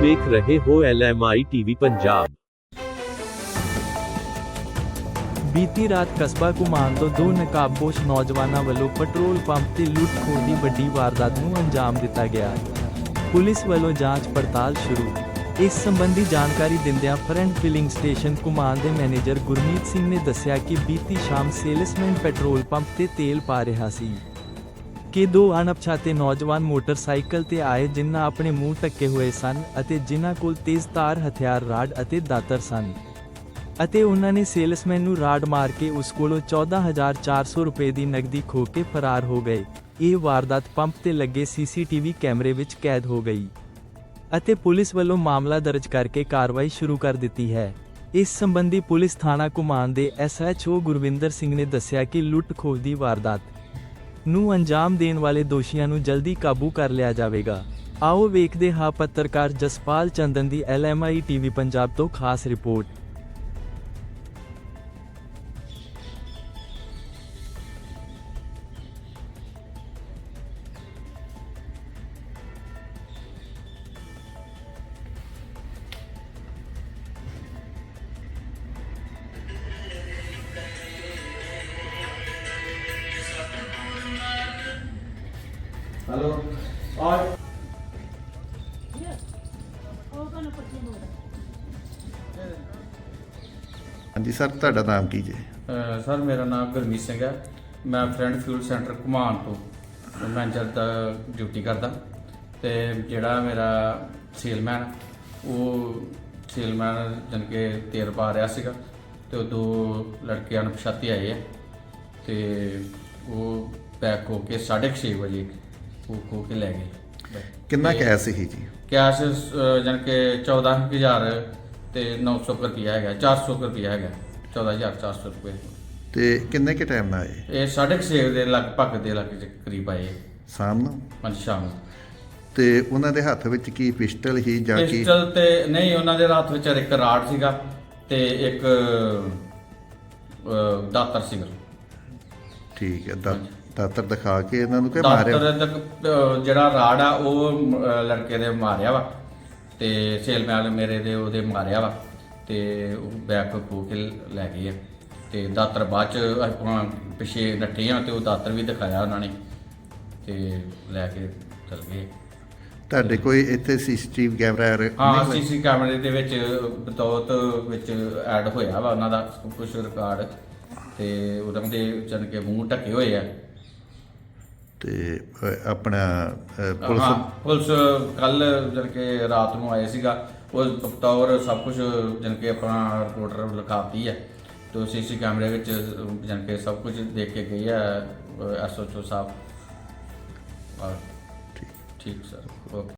ਵੇਖ ਰਹੇ ਹੋ ਐਲਐਮਆਈ ਟੀਵੀ ਪੰਜਾਬ। ਬੀਤੀ ਰਾਤ ਕਸਬਾ ਕੁਮਾਨ ਤੋਂ ਦੋ ਨਕਾਬਪੋਸ਼ ਨੌਜਵਾਨਾਂ ਵੱਲੋਂ ਪੈਟਰੋਲ ਪੰਪ ਤੇ ਲੁੱਟ ਦੀ ਵੱਡੀ ਵਾਰਦਾਤ ਨੂੰ ਅੰਜਾਮ ਦਿੱਤਾ ਗਿਆ। ਪੁਲਿਸ ਵੱਲੋਂ ਜਾਂਚ ਪੜਤਾਲ ਸ਼ੁਰੂ। ਇਸ ਸੰਬੰਧੀ ਜਾਣਕਾਰੀ ਦਿੰਦਿਆਂ ਫਰੰਟ ਫਿਲਿੰਗ ਸਟੇਸ਼ਨ ਕੁਮਾਨ ਦੇ ਮੈਨੇਜਰ ਗੁਰਮੀਤ ਸਿੰਘ ਨੇ ਦੱਸਿਆ ਕਿ ਬੀਤੀ ਸ਼ਾਮ ਸੇਲਸਮੈਨ ਪੈਟਰੋਲ ਪੰਪ ਤੇ ਤੇਲ ਪਾ ਰਿਹਾ ਸੀ। ਕਿ ਦੋ ਅਣਪਛਾਤੇ ਨੌਜਵਾਨ ਮੋਟਰਸਾਈਕਲ ਤੇ ਆਏ ਜਿਨ੍ਹਾਂ ਆਪਣੇ ਮੂੰਹ ਢੱਕੇ ਹੋਏ ਸਨ ਅਤੇ ਜਿਨ੍ਹਾਂ ਕੋਲ ਤੇਜ਼ਧਾਰ ਹਥਿਆਰ, ਰਾਡ ਅਤੇ ਦਾਤਰ ਸਨ। ਅਤੇ ਉਹਨਾਂ ਨੇ ਸੇਲਸਮੈਨ ਨੂੰ ਰਾਡ ਮਾਰ ਕੇ ਉਸ ਕੋਲੋਂ 14400 ਰੁਪਏ ਦੀ ਨਕਦੀ ਖੋਹ ਕੇ ਫਰਾਰ ਹੋ ਗਏ। ਇਹ ਵਾਰਦਾਤ ਪੰਪ ਤੇ ਲੱਗੇ ਸੀਸੀਟੀਵੀ ਕੈਮਰੇ ਵਿੱਚ ਕੈਦ ਹੋ ਗਈ। ਅਤੇ ਪੁਲਿਸ ਵੱਲੋਂ ਮਾਮਲਾ ਦਰਜ ਕਰਕੇ ਕਾਰਵਾਈ ਸ਼ੁਰੂ ਕਰ ਦਿੱਤੀ ਹੈ। ਇਸ ਸੰਬੰਧੀ ਪੁਲਿਸ ਥਾਣਾ ਕੁਮਾਨ ਦੇ ਐਸਐਚਓ ਗੁਰਵਿੰਦਰ ਸਿੰਘ ਨੇ ਦੱਸਿਆ ਕਿ ਲੁੱਟ ਖੋਹ ਦੀ ਵਾਰਦਾਤ ਨੂੰ ਅੰਜਾਮ ਦੇਣ ਵਾਲੇ ਦੋਸ਼ੀਆਂ ਨੂੰ ਜਲਦੀ ਕਾਬੂ ਕਰ ਲਿਆ ਜਾਵੇਗਾ। ਆਓ ਵੇਖਦੇ ਹਾਂ ਪੱਤਰਕਾਰ ਜਸਪਾਲ ਚੰਦਨ ਦੀ ਐਲਐਮਆਈ ਟੀਵੀ ਪੰਜਾਬ ਤੋਂ ਖਾਸ ਰਿਪੋਰਟ। ਹੈਲੋ ਆ ਹਾਂਜੀ ਸਰ ਤੁਹਾਡਾ ਨਾਮ ਕੀ ਜੀ? ਸਰ ਮੇਰਾ ਨਾਮ ਗੁਰਮੀਤ ਸਿੰਘ ਹੈ। ਮੈਂ ਫਰੈਂਡ ਫਿਊਲ ਸੈਂਟਰ ਘੁਮਾਨ ਤੋਂ ਮੈਨੇਜਰ ਦਾ ਡਿਊਟੀ ਕਰਦਾ। ਤੇ ਜਿਹੜਾ ਮੇਰਾ ਸੇਲਮੈਨ ਉਹ ਸੇਲਮੈਨ ਜਨ ਕੇ ਤੇਰ ਪਾ ਰਿਹਾ ਸੀਗਾ ਤੇ ਉਹ ਦੋ ਲੜਕੇ ਅਣਪਛਾਤੇ ਆਏ ਆ। ਤੇ ਉਹ ਪੈਕ ਹੋ ਕੇ 6:30 ਵਜੇ ਉਹ ਖੋ ਕੇ ਲੈ ਗਏ। ਕਿੰਨਾ ਕੈਸ਼ ਸੀ ਜੀ? ਕੈਸ਼ ਜਨ ਕੇ 14000 ਤੇ 900 ਕੁ ਰੁਪਇਆ ਹੈਗਾ 400 ਕੁ ਰੁਪਇਆ ਹੈਗਾ 14400 ਰੁਪਏ। ਤੇ ਕਿੰਨੇ ਕੇ ਟਾਈਮ ਨਾਲ ਆਏ? ਇਹ 6:30 ਦੇ ਲਗਭਗ ਦੇ ਲੱਗ ਕਰੀਬ ਆਏ। ਸ਼ਾਮ ਨੂੰ? ਪੰਜ ਸ਼ਾਮ ਨੂੰ। ਤੇ ਉਹਨਾਂ ਦੇ ਹੱਥ ਵਿੱਚ ਕੀ ਪਿਸਟਲ ਹੀ ਜਾਂ ਕੀ? ਪਿਸਟਲ ਤੇ ਨਹੀਂ ਉਹਨਾਂ ਦੇ ਹੱਥ ਵਿੱਚ ਇੱਕ ਰਾਡ ਸੀਗਾ ਤੇ ਇੱਕ ਦਾਤਰ ਸੀਗਾ। ਠੀਕ ਹੈ ਦਾ- ਦਾਤਰ ਦਿਖਾ ਕੇ ਇਹਨਾਂ ਨੂੰ ਕਿ ਮਾਰਿਆ। ਦਾਤਰ ਤੱਕ ਅਹ, ਜਿਹੜਾ ਰਾਡ ਆ ਉਹ ਅਹ, ਲੜਕੇ ਦੇ ਮਾਰਿਆ ਵਾ। ਤੇ ਸੇਲਮੈਨ ਮੇਰੇ ਦੇ ਉਹਦੇ ਮਾਰਿਆ ਵਾ। ਤੇ ਉਹ ਬੈਗ ਖੋ ਕੇ ਲੈ ਗਏ ਆ। ਤੇ ਦਾਤਰ ਬਾਅਦ ਚ ਆਪਾਂ ਪਿਛੇ ਨੱਠੇ ਆ ਤੇ ਉਹ ਦਾਤਰ ਵੀ ਦਿਖਾਇਆ ਉਹਨਾਂ ਨੇ। ਤੇ ਲੈ ਕੇ ਚਲ ਗਏ। ਤੁਹਾਡੇ ਕੋਈ ਇੱਥੇ ਸੀਸੀਟੀਵੀ ਕੈਮਰਾ ਹਾਂ ਨਹੀਂ? ਸੀਸੀ ਕੈਮਰੇ ਦੇ ਵਿੱਚ ਬਤੌਤ ਵਿੱਚ ਐਡ ਹੋਇਆ ਵਾ ਉਹਨਾਂ ਦਾ ਕੁਝ ਰਿਕਾਰਡ ਤੇ ਉਹਨਾਂ ਦੇ ਜਨ ਕੇ ਮੂੰਹ ਢੱਕੇ ਹੋਏ ਆ। ਤੇ ਆਪਣਾ ਪੁਲਿਸ ਪੁਲਿਸ ਕੱਲ ਜਨ ਕੇ ਰਾਤ ਨੂੰ ਆਏ ਸੀਗਾ। ਉਹ ਬਤੌਰ ਸਭ ਕੁਝ ਜਨ ਕੇ ਆਪਣਾ ਰਿਪੋਰਟਰ ਲਿਖਾਤੀ ਹੈ ਤੇ ਸੀਸੀ ਕੈਮਰੇ ਵਿੱਚ ਜਨ ਕੇ ਸਭ ਕੁਝ ਦੇਖ ਕੇ ਗਈ ਹੈ ਐਸਓਚਓ ਸਾਹਿਬ। ਹਾਂ, ਠੀਕ। Sir okay